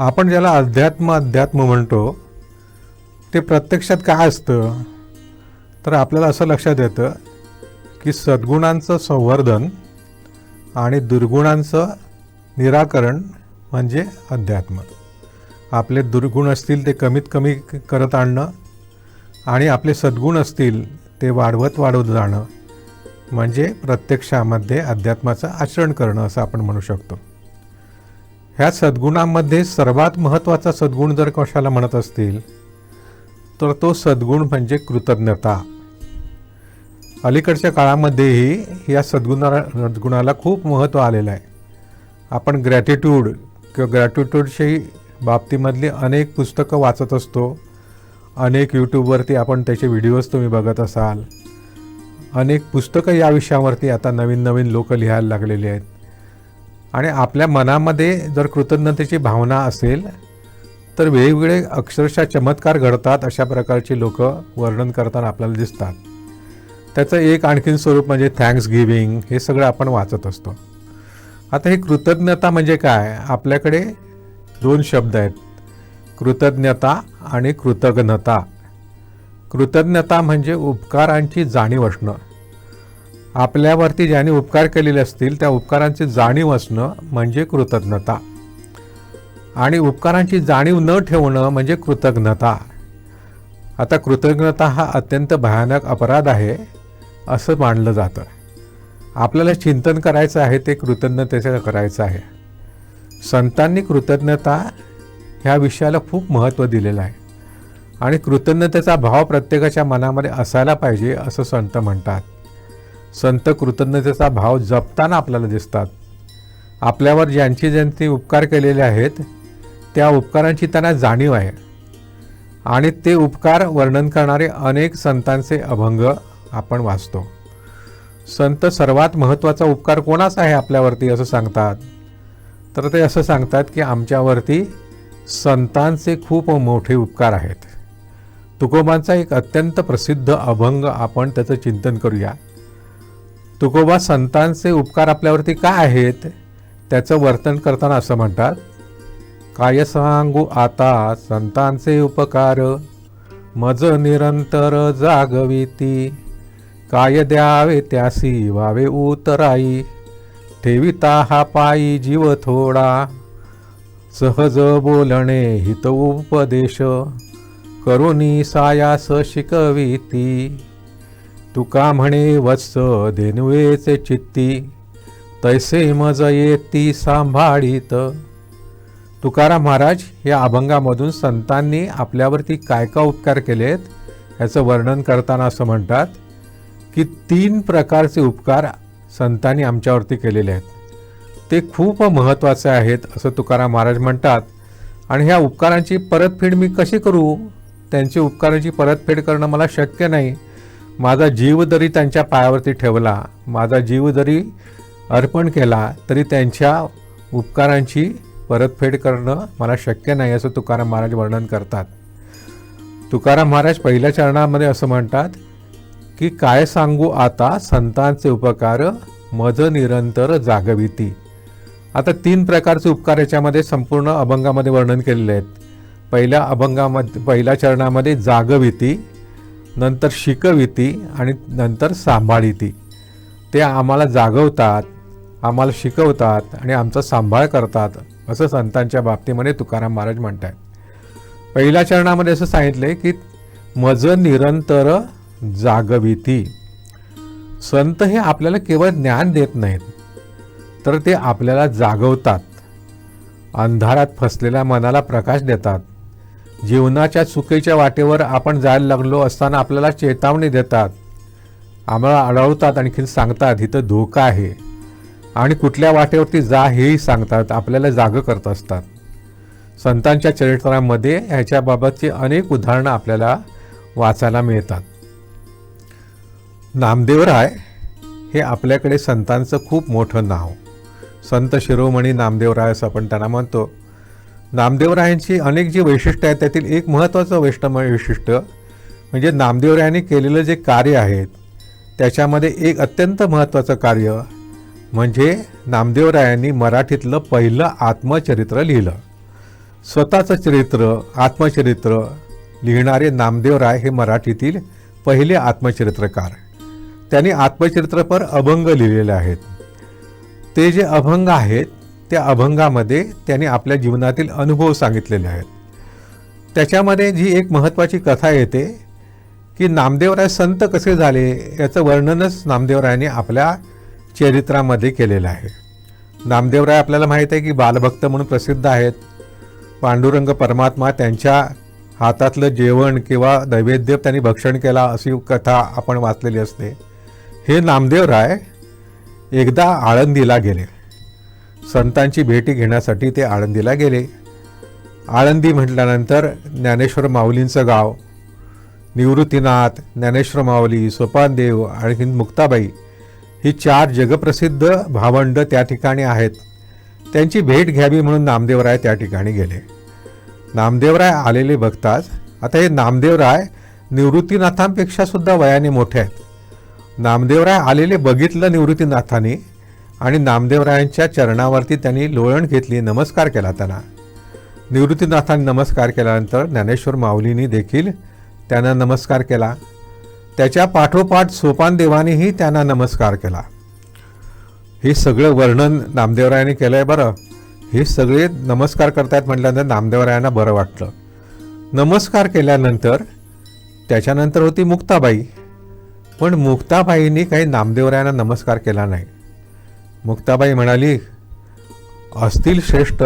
आपण ज्याला अध्यात्म अध्यात्म म्हणतो ते प्रत्यक्षात काय असतं? तर आपल्याला असं लक्षात येतं की सद्गुणांचं संवर्धन आणि दुर्गुणांचं निराकरण म्हणजे अध्यात्म. आपले दुर्गुण असतील ते कमीत कमी करत आणणं आणि आपले सद्गुण असतील ते वाढवत वाढवत जाणं म्हणजे प्रत्यक्षामध्ये अध्यात्माचं आचरण करणं असं आपण म्हणू शकतो. ह्या सद्गुणांमध्ये सर्वात महत्त्वाचा सद्गुण जर कशाला म्हणत असतील तर तो सद्गुण म्हणजे कृतज्ञता. अलीकडच्या काळामध्येही या सद्गुणा सद्गुणाला खूप महत्त्व आलेलं आहे. आपण ग्रॅटिट्यूड किंवा ग्रॅटिट्यूडशी बाबतीमधली अनेक पुस्तकं वाचत असतो. अनेक यूट्यूबवरती आपण त्याचे व्हिडिओज तुम्ही बघत असाल. अनेक पुस्तकं या विषयावरती आता नवीन नवीन लोक लिहायला लागलेली आहेत. आणि आपल्या मनामध्ये जर कृतज्ञतेची भावना असेल तर वेगवेगळे अक्षरशः चमत्कार घडतात अशा प्रकारची लोक वर्णन करताना आपल्याला दिसतात. त्याचं एक आणखीन स्वरूप म्हणजे थँक्स गिविंग हे सगळं आपण वाचत असतो. आता ही कृतज्ञता म्हणजे काय? आपल्याकडे दोन शब्द आहेत. कृतज्ञता आणि कृतज्ञता. कृतज्ञता म्हणजे उपकारांची जाणीव असणं. आपल्यावरती ज्याने उपकार केलेले असतील त्या उपकारांची जाणीव असणं म्हणजे कृतज्ञता. आणि उपकारांची जाणीव न ठेवणं म्हणजे कृतज्ञता. आता कृतज्ञता हा अत्यंत भयानक अपराध आहे असं मानलं जातं. आपल्याला चिंतन करायचं आहे ते कृतज्ञतेचं करायचं आहे. संतांनी कृतज्ञता ह्या विषयाला खूप महत्त्व दिलेलं आहे. आणि कृतज्ञतेचा भाव प्रत्येकाच्या मनामध्ये असायला पाहिजे असं संत म्हणतात. संत कृतज्ञतेचा भाव जपताना आपल्याला दिसतात. आपल्यावर ज्यांची ज्यांची उपकार केलेले आहेत त्या उपकारांची त्यांना जाणीव आहे. आणि ते उपकार वर्णन करणारे अनेक संतांचे अभंग आपण वाचतो. संत सर्वात महत्त्वाचा उपकार कोणाचा आहे आपल्यावरती असं सांगतात? तर ते असं सांगतात की आमच्यावरती संतांचे खूप मोठे उपकार आहेत. तुकोबांचा एक अत्यंत प्रसिद्ध अभंग आपण त्याचं चिंतन करूया. तुकोबा संतांचे उपकार आपल्यावरती काय आहेत त्याचं वर्तन करताना असं म्हणतात काय सांगू आता संतांचे उपकार? मज निरंतर जागविती. काय द्यावे त्यासी वावे उतराई. ठेविता हा पायी जीव थोडा. सहज बोलणे हित उपदेश. करुणी सायास शिकविती. तुका म्हणे वत्स देनुवेचे चित्ती तैसे मज येती सांभाळीत. तुकाराम महाराज या अभंगामधून संतांनी आपल्यावरती काय काय उपकार केलेत याचं वर्णन करताना असं म्हणतात की तीन प्रकारचे उपकार संतांनी आमच्यावरती केलेले आहेत. ते खूप महत्त्वाचे आहेत असं तुकाराम महाराज म्हणतात. आणि ह्या उपकारांची परतफेड मी कशी करू? त्यांची उपकारांची परतफेड करणं मला शक्य नाही. माझा जीव जरी त्यांच्या पायावरती ठेवला माझा जीव जरी अर्पण केला तरी त्यांच्या उपकारांची परतफेड करणं मला शक्य नाही असं तुकाराम महाराज वर्णन करतात. तुकाराम महाराज पहिल्या चरणामध्ये असं म्हणतात की काय सांगू आता संतांचे उपकार मज निरंतर जागविती. आता तीन प्रकारचे उपकार याच्यामध्ये संपूर्ण अभंगामध्ये वर्णन केलेले आहेत. पहिल्या अभंगामध्ये पहिल्या चरणामध्ये जागविती नंतर शिकविती आणि नंतर सांभाळीती. ते आम्हाला जागवतात आम्हाला शिकवतात आणि आमचा सांभाळ करतात असं संतांच्या बाबतीमध्ये तुकाराम महाराज म्हणत आहेत पहिल्या चरणामध्ये असं सांगितले की मज निरंतर जागविती. संत हे आपल्याला केवळ ज्ञान देत नाहीत तर ते आपल्याला जागवतात. अंधारात फसलेल्या मनाला प्रकाश देतात. जीवनाच्या चुकीच्या वाटेवर आपण जायला लागलो असताना आपल्याला चेतावणी देतात. आम्हाला अडवतात आणखीन सांगतात इथं धोका आहे. आणि कुठल्या वाटेवरती जा हेही सांगतात आपल्याला जागं करत असतात. संतांच्या चरित्रामध्ये ह्याच्याबाबतची अनेक उदाहरणं आपल्याला वाचायला मिळतात. नामदेवराय हे आपल्याकडे संतांचं खूप मोठं नाव. संत शिरोमणी नामदेवराय असं आपण त्यांना म्हणतो. नामदेवरायांची अनेक जी वैशिष्ट्य आहेत त्यातील एक महत्त्वाचं वैष्ट वैशिष्ट्य म्हणजे नामदेवरायांनी केलेलं जे कार्य आहेत त्याच्यामध्ये एक अत्यंत महत्त्वाचं कार्य म्हणजे नामदेवरायांनी मराठीतलं पहिलं आत्मचरित्र लिहिलं. स्वतःचं चरित्र आत्मचरित्र लिहिणारे नामदेवराय हे मराठीतील पहिले आत्मचरित्रकार. त्यांनी आत्मचरित्रपर अभंग लिहिलेले आहेत. ते जे अभंग आहेत त्या अभंगामध्ये त्यांनी आपल्या जीवनातील अनुभव सांगितलेले आहेत. त्याच्यामध्ये जी एक महत्त्वाची कथा येते की नामदेवराय संत कसे झाले याचं वर्णनच नामदेवरायांनी आपल्या चरित्रामध्ये केलेलं आहे. नामदेवराय आपल्याला माहीत आहे की बालभक्त म्हणून प्रसिद्ध आहेत. पांडुरंग परमात्मा त्यांच्या हातातलं जेवण किंवा नैवेद्य त्यांनी भक्षण केला अशी कथा आपण वाचलेली असते. हे नामदेवराय एकदा आळंदीला गेले. संतांची भेटी घेण्यासाठी ते आळंदीला गेले. आळंदी म्हटल्यानंतर ज्ञानेश्वर माऊलींचं गाव निवृत्तीनाथ ज्ञानेश्वर माऊली सोपानदेव आणि मुक्ताबाई ही चार जगप्रसिद्ध भावंड त्या ठिकाणी आहेत. त्यांची भेट घ्यावी म्हणून नामदेवराय त्या ठिकाणी गेले. नामदेवराय आलेले बघताच आता हे नामदेवराय निवृत्तीनाथांपेक्षा सुद्धा वयाने मोठे आहेत. नामदेवराय आलेले बघितलं निवृत्तीनाथांनी आणि नामदेवरायांच्या चरणावरती त्यांनी लोळण घेतली नमस्कार केला त्यांना. निवृत्तीनाथांनी नमस्कार केल्यानंतर ज्ञानेश्वर माऊलींनी देखील त्यांना नमस्कार केला. त्याच्या पाठोपाठ सोपानदेवानीही त्यांना नमस्कार केला. हे सगळं वर्णन नामदेवरायांनी केलं आहे बरं. हे सगळे नमस्कार करतायत म्हटल्यानंतर नामदेवरायांना बरं वाटलं. नमस्कार केल्यानंतर त्याच्यानंतर होती मुक्ताबाई. पण मुक्ताबाईंनी काही नामदेवरायांना नमस्कार केला नाही. मुक्ताबाई म्हणाली असतील श्रेष्ठ.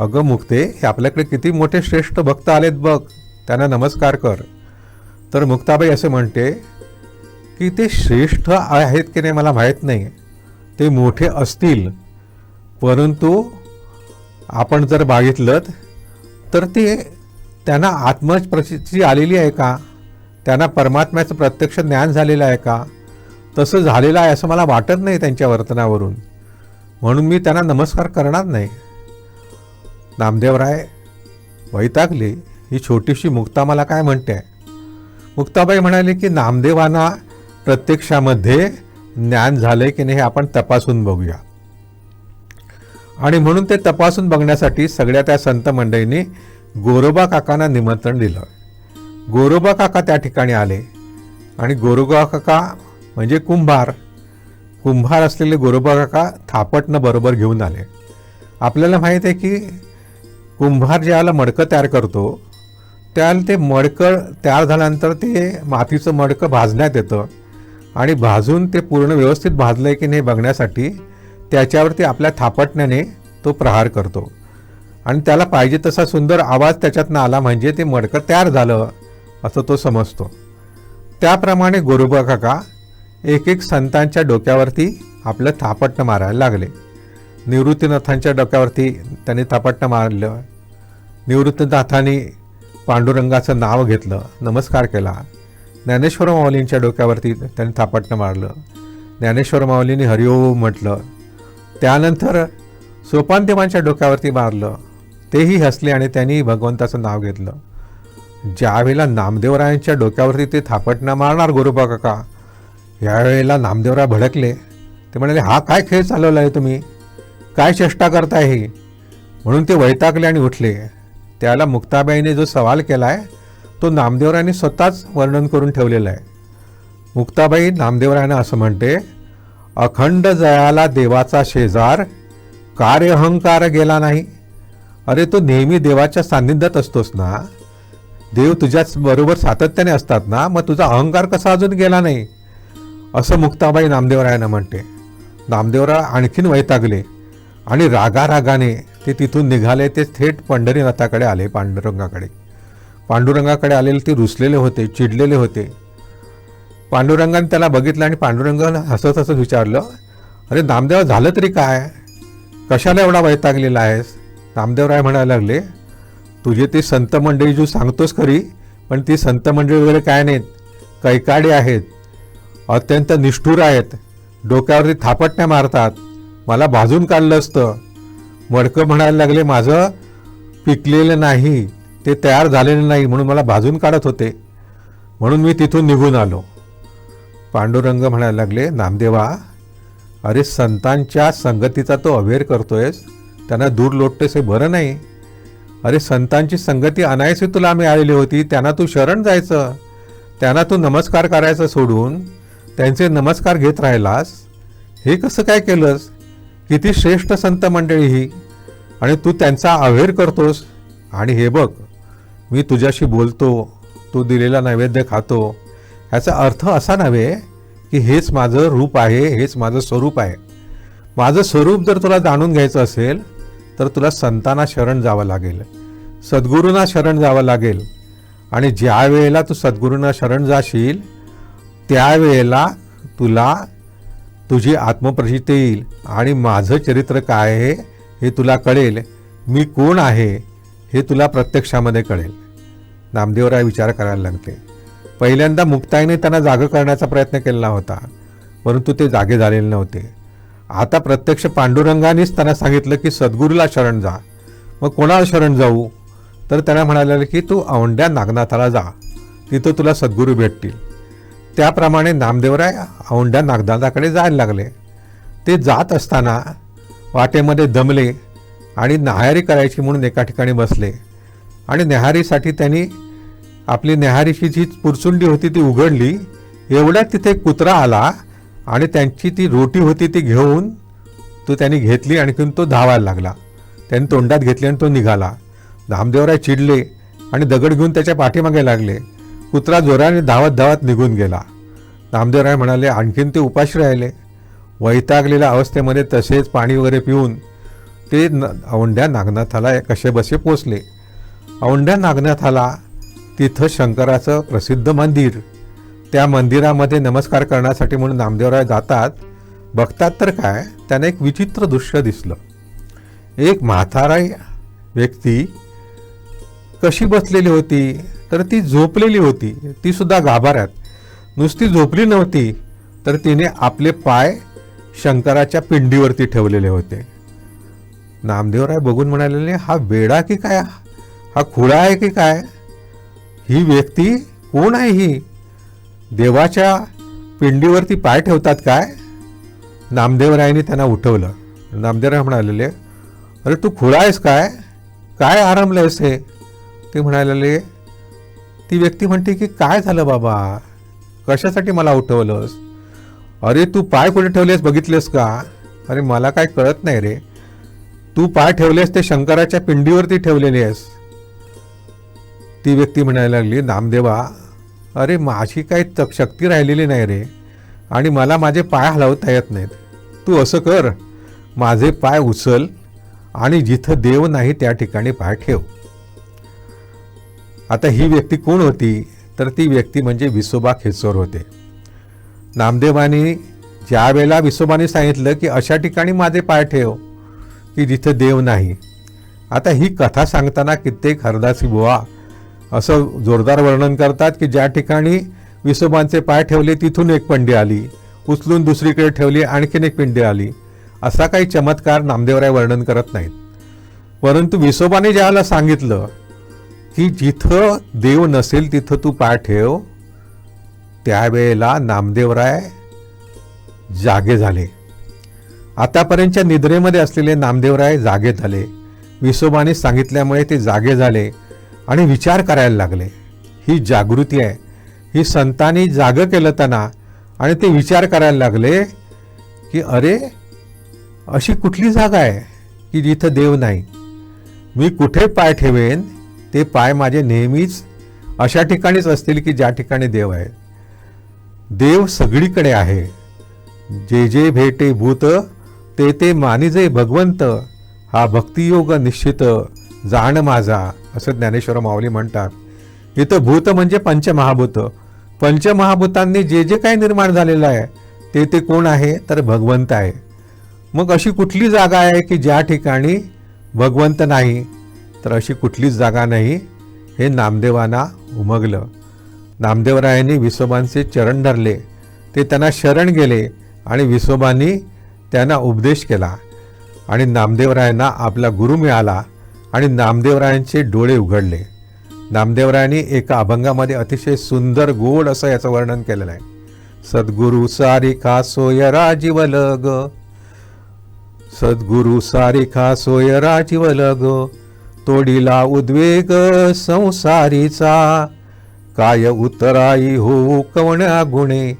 अगं मुक्ते हे आपल्याकडे किती मोठे श्रेष्ठ भक्त आलेत बघ त्यांना नमस्कार कर. तर मुक्ताबाई असे म्हणते की ते श्रेष्ठ आहेत की नाही मला माहीत नाही. ते मोठे असतील परंतु आपण जर बघितलं तर ते त्यांना आत्मप्रचिती आलेली आहे का? त्यांना परमात्म्याचं प्रत्यक्ष ज्ञान झालेलं आहे का? तसं झालेलं आहे असं मला वाटत नाही त्यांच्या वर्तनावरून. म्हणून मी त्यांना नमस्कार करणार नाही. नामदेवराय वैतागले ही छोटीशी मुक्ता मला काय म्हणते? मुक्ताबाई म्हणाले की नामदेवांना प्रत्यक्षामध्ये ज्ञान झाले की नाही हे आपण तपासून बघूया. आणि म्हणून ते तपासून बघण्यासाठी सगळ्या त्या संत मंडळींनी गोरोबा काकांना निमंत्रण दिलं. गोरोबा काका त्या ठिकाणी आले आणि गोरोबा काका म्हणजे कुंभार. कुंभार असलेले गोरोबा काका थापटनं बरोबर घेऊन आले. आपल्याला माहीत आहे की कुंभार ज्याला मडकं तयार करतो त्याला ते मडकं तयार झाल्यानंतर ते मातीचं मडकं भाजण्यात येतं आणि भाजून ते पूर्ण व्यवस्थित भाजलं आहे की नाही बघण्यासाठी त्याच्यावरती आपल्या थापटण्याने तो प्रहार करतो. आणि त्याला पाहिजे तसा सुंदर आवाज त्याच्यातनं आला म्हणजे ते मडकं तयार झालं असं तो समजतो. त्याप्रमाणे गोरोबा काका एक एक संतांच्या डोक्यावरती आपलं थापटणं मारायला लागले. निवृत्तीनाथांच्या डोक्यावरती त्यांनी थापटणं मारलं. निवृत्तीनाथांनी पांडुरंगाचं नाव घेतलं नमस्कार केला. ज्ञानेश्वर माऊलींच्या डोक्यावरती त्यांनी थापटणं मारलं. ज्ञानेश्वर माऊलींनी हरिओम म्हटलं. त्यानंतर सोपानदेवांच्या डोक्यावरती मारलं. तेही हसले आणि त्यांनी भगवंताचं नाव घेतलं. ज्यावेळेला नामदेवरायांच्या डोक्यावरती ते थापटणं मारणार गुरुबा काका यावेळेला नामदेवराव भडकले. ते म्हणाले हा काय खेळ चालवला आहे तुम्ही? काय चेष्टा करताय ही? म्हणून ते वैतागले आणि उठले. त्याला मुक्ताबाईने जो सवाल केला आहे तो नामदेवरायांनी स्वतःच वर्णन करून ठेवलेला आहे. मुक्ताबाई नामदेवरायांना असं म्हणते अखंड जयाला देवाचा शेजार कार्य अहंकार गेला नाही. अरे तो नेहमी देवाच्या सान्निध्यात असतोस ना? देव तुझ्याच बरोबर सातत्याने असतात ना? मग तुझा अहंकार कसा अजून गेला नाही? असं मुक्ताबाई नामदेवरायांना म्हणते. नामदेवराय आणखीन वैतागले आणि रागारागाने ते तिथून निघाले ते थेट पंढरीनाथाकडे आले पांडुरंगाकडे. पांडुरंगाकडे आलेले ते रुसलेले होते चिडलेले होते. पांडुरंगाने त्याला बघितलं आणि पांडुरंगानं हसत हसत विचारलं अरे नामदेव झालं तरी काय? कशाला एवढा वैतागलेला आहेस? नामदेवराय म्हणायला लागले तुझे ते संत मंडळी तू सांगतोस खरी पण ती संत मंडळी वगैरे काय नाहीत? कैकाडे आहेत अत्यंत निष्ठुर आहेत. डोक्यावरती थापटण्या मारतात. मला भाजून काढलं असतं. मडकं म्हणायला लागले माझं पिकलेलं नाही ते तयार झालेलं नाही म्हणून मला भाजून काढत होते. म्हणून मी तिथून निघून आलो. पांडुरंग म्हणायला लागले नामदेवा अरे संतांच्या संगतीचा तो अवेअर करतोयस. त्यांना दूर लोटतेस हे बरं नाही. अरे संतांची संगती अनायसे तुला आम्ही आलेली होती त्यांना तू शरण जायचं. त्यांना तू नमस्कार करायचं सोडून. त्यांचे नमस्कार घेत राहिलास? हे कसं काय केलंस? किती श्रेष्ठ संत मंडळी ही. आणि तू त्यांचा अवेअर करतोस. आणि हे बघ मी तुझ्याशी बोलतो तू दिलेला नैवेद्य खातो. ह्याचा अर्थ असा नव्हे की हेच माझं रूप आहे हेच माझं स्वरूप आहे. माझं स्वरूप जर तुला जाणून घ्यायचं असेल तर तुला संतांना शरण जावं लागेल. सद्गुरूंना शरण जावं लागेल. आणि ज्या वेळेला तू सद्गुरूंना शरण जाशील त्यावेळेला तुला तुझी आत्मप्रचिती येईल आणि माझं चरित्र काय आहे हे तुला कळेल. मी कोण आहे हे तुला प्रत्यक्षामध्ये कळेल. नामदेवराय विचार करायला लागते पहिल्यांदा मुक्ताईने त्यांना जागं करण्याचा प्रयत्न केलेला होता परंतु ते जागे झालेले नव्हते. आता प्रत्यक्ष पांडुरंगानेच त्यांना सांगितलं की सद्गुरूला शरण जा. मग कोणाला शरण जाऊ? तर त्यांना म्हणाले की तू औंड्या नागनाथाला जा. तिथं तुला सद्गुरू भेटतील. त्याप्रमाणे नामदेवराय औंढ्या नागदादाकडे जायला लागले. ते जात असताना वाटेमध्ये दमले आणि न्याहारी करायची म्हणून एका ठिकाणी बसले. आणि न्याहारीसाठी त्यांनी आपली न्याहारीची जी पुरचुंडी होती ती उघडली एवढ्यात तिथे एक कुत्रा आला आणि त्यांची ती रोटी होती ती घेऊन तो त्यांनी घेतली आणखीन तो धावायला लागला. त्यांनी तोंडात घेतली आणि तो निघाला. नामदेवराय चिडले आणि दगड घेऊन त्याच्या पाठीमागे लागले. कुत्रा जोराने धावत धावत निघून गेला. नामदेवराय म्हणाले आणखीन ते उपाशी राहिले. वैतागलेल्या अवस्थेमध्ये तसेच पाणी वगैरे पिऊन ते न औंढ्या नागनाथाला कसे बसे पोचले. औंढ्या नागनाथाला तिथं शंकराचं प्रसिद्ध मंदिर. त्या मंदिरामध्ये नमस्कार करण्यासाठी म्हणून नामदेवराय जातात. बघतात तर काय त्यांना एक विचित्र दृश्य दिसलं. एक म्हातारा व्यक्ती कशी बसलेली होती? तर ती झोपलेली होती. ती सुद्धा गाभाऱ्यात. नुसती झोपली नव्हती तर तिने आपले पाय शंकराच्या पिंडीवरती ठेवलेले होते. नामदेवराय बघून म्हणालेले हा वेडा की काय? हा खुळा आहे की काय? ही व्यक्ती कोण आहे ही? देवाच्या पिंडीवरती पाय ठेवतात काय? नामदेवरायांनी त्यांना उठवलं. नामदेवराय म्हणालेले अरे तू खुळा आहेस काय? काय आरामलं आहेस हे? ते म्हणालेले ती व्यक्ती म्हणते की काय झालं बाबा? कशासाठी मला उठवलंस? अरे तू पाय कुठे ठेवलेस? बघितलेस का? अरे मला काय कळत नाही रे. तू पाय ठेवलेस ते शंकराच्या पिंडीवरती ठेवलेली आहेस. ती व्यक्ती म्हणायला लागली नामदेवा अरे माझी काही तक शक्ती राहिलेली नाही रे. आणि मला माझे पाय हलवता येत नाहीत. तू असं कर. माझे पाय उचल आणि जिथं देव नाही त्या ठिकाणी पाय ठेव. आता ही व्यक्ती कोण होती? तर ती व्यक्ती म्हणजे विसोबा खेचोर होते. नामदेवानी ज्या वेळेला विसोबाने सांगितलं की अशा ठिकाणी माझे पाय ठेव की जिथं देव नाही. आता ही कथा सांगताना कित्येक हरदासी बुवा असं जोरदार वर्णन करतात की ज्या ठिकाणी विसोबांचे पाय ठेवले तिथून एक पिंडी आली उचलून दुसरीकडे ठेवली आणखीन एक पिंडी आली. असा काही चमत्कार नामदेवराय वर्णन करत नाहीत. परंतु विसोबाने ज्याला सांगितलं की जिथं देव नसेल तिथं तू पाय ठेव. त्यावेळेला नामदेवराय जागे झाले. आतापर्यंतच्या निद्रेमध्ये असलेले नामदेवराय जागे झाले. विसोबाने सांगितल्यामुळे ते जागे झाले आणि विचार करायला लागले. ही जागृती आहे. ही संतांनी जागं केलं त्यांना आणि ते विचार करायला लागले की अरे अशी कुठली जागा आहे की जिथं देव नाही? मी कुठे पाय ठेवेन ते पाय माझे नेहमीच अशा ठिकाणीच असतील की ज्या ठिकाणी देव आहे देव सगळीकडे आहे. जे जे भेटे भूत ते ते मानिजे भगवंत हा भक्तियोग निश्चित जाण माझा असं ज्ञानेश्वर माऊली म्हणतात. इथं भूत म्हणजे पंचमहाभूत. पंचमहाभूतांनी जे जे काही निर्माण झालेलं आहे ते ते कोण आहे? तर भगवंत आहे. मग अशी कुठली जागा आहे की ज्या ठिकाणी भगवंत नाही? तर अशी कुठलीच जागा नाही. हे नामदेवांना उमगलं. नामदेवरायांनी विसोबांचे चरण धरले. ते त्यांना शरण गेले आणि विसोबांनी त्यांना उपदेश केला. आणि नामदेवरायांना आपला गुरु मिळाला आणि नामदेवरायांचे डोळे उघडले. नामदेवरायांनी एका अभंगामध्ये अतिशय सुंदर गोड असं याचं वर्णन केलेलं आहे. सद्गुरु सारिका सोयरा जीवलग सद्गुरु सारिका सोयरा जीवलग तोडीला उद्वेग संसारीचा. काय उतराई हो कवण्या गुणे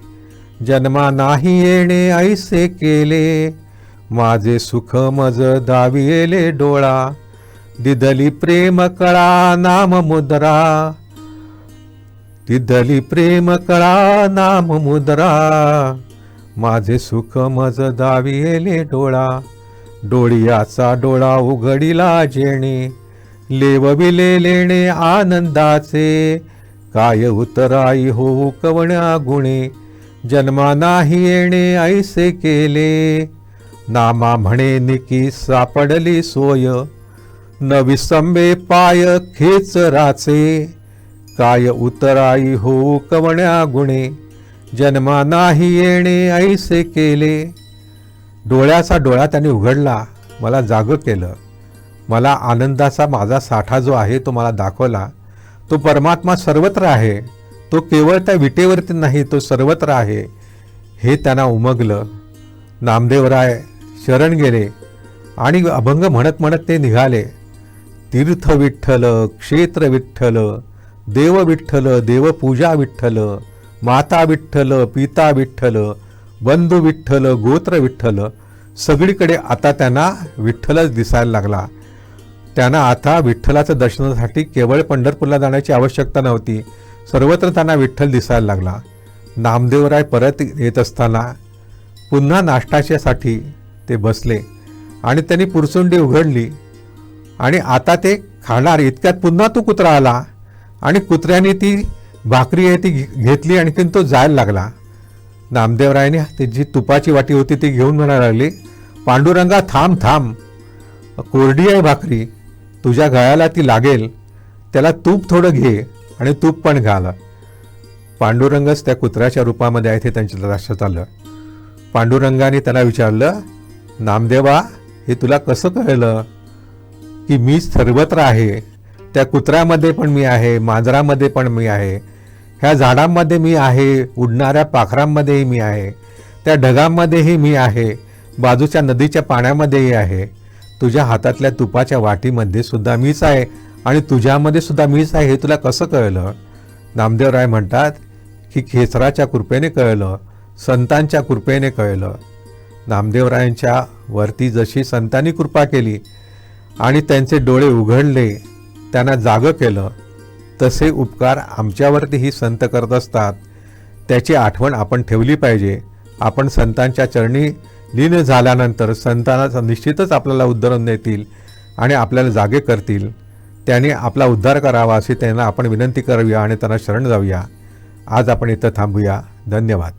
जन्मा नाही येणे ऐसे केले. माझे सुख मज दाविले डोळा दिदली प्रेम कळा नाम मुद्रा. दिदली प्रेम कळा नाम मुद्रा माझे सुख मज दाविले डोळा. डोळियाचा डोळा उघडिला जेणे लेवविले लेणे आनंदाचे. काय उतराई हो कवण्या गुणे जन्मा नाही येणे ऐसे केले. नामा म्हणे निकी सापडली सोय न विसंबे पाय खेचराचे. काय उतराई हो कवण्या गुणे जन्मा नाही येणे ऐसे केले. डोळ्याचा डोळा त्याने उघडला मला जागं केलं. मला आनंदाचा माझा साठा जो आहे तो मला दाखवला तो परमात्मा सर्वत्र आहे तो केवळ त्या विटेवरती नाही तो सर्वत्र आहे हे त्यांना उमगलं. नामदेवराय शरण गेले आणि अभंग म्हणत म्हणत ते निघाले. तीर्थ विठ्ठल क्षेत्र विठ्ठल देव विठ्ठल देवपूजा विठ्ठल माता विठ्ठल पिता विठ्ठल बंधू विठ्ठल गोत्र विठ्ठल सगळीकडे आता त्यांना विठ्ठलच दिसायला लागला. त्यांना आता विठ्ठलाचं दर्शनासाठी केवळ पंढरपूरला जाण्याची आवश्यकता नव्हती. सर्वत्र त्यांना विठ्ठल दिसायला लागला. नामदेवराय परत येत असताना पुन्हा नाश्ताच्यासाठी ते बसले आणि त्यांनी पुरसुंडी उघडली. आणि आता ते खाणार इतक्यात पुन्हा तो कुत्रा आला आणि कुत्र्याने ती भाकरी आहे ती घे- घेतली आणि तो जायला लागला. नामदेवरायने ती जी तुपाची वाटी होती ती घेऊन म्हणायला लागली पांडुरंगा थांब थांब. कोरडी आहे भाकरी. तुझ्या गळ्याला ती लागेल त्याला तूप थोडं घे आणि तूप पण घाल. पांडुरंगच त्या कुत्र्याच्या रूपामध्ये आहे ते त्यांच्या लक्षात आलं. पांडुरंगाने त्याला विचारलं नामदेवा हे तुला कसं कळलं? की मी सर्वत्र आहे. त्या कुत्र्यामध्ये पण मी आहे मांजरामध्ये पण मी आहे. ह्या झाडांमध्ये मी आहे उडणाऱ्या पाखरांमध्येही मी आहे. त्या ढगांमध्येही मी आहे. बाजूच्या नदीच्या पाण्यामध्येही आहे. तुझ्या हातातल्या तुपाच्या वाटीमध्ये सुद्धा मीच आहे आणि तुझ्यामध्ये सुद्धा मीच आहे हे तुला कसं कळलं? नामदेवराय म्हणतात की खेचराच्या कृपेने कळलं संतांच्या कृपेने कळलं. नामदेवरायांच्या वरती जशी संतांनी कृपा केली आणि त्यांचे डोळे उघडले त्यांना जागं केलं तसे उपकार आमच्यावरती ही संत करत असतात. त्याची आठवण आपण ठेवली पाहिजे. आपण संतांच्या चरणी लीन झाल्यानंतर संतांना निश्चितच आपल्याला उद्धरण देतील आणि आपल्याला जागे करतील. त्याने आपला उद्धार करावा अशी त्यांना आपण विनंती करूया आणि त्यांना शरण जाऊया. आज आपण इथं थांबूया. धन्यवाद.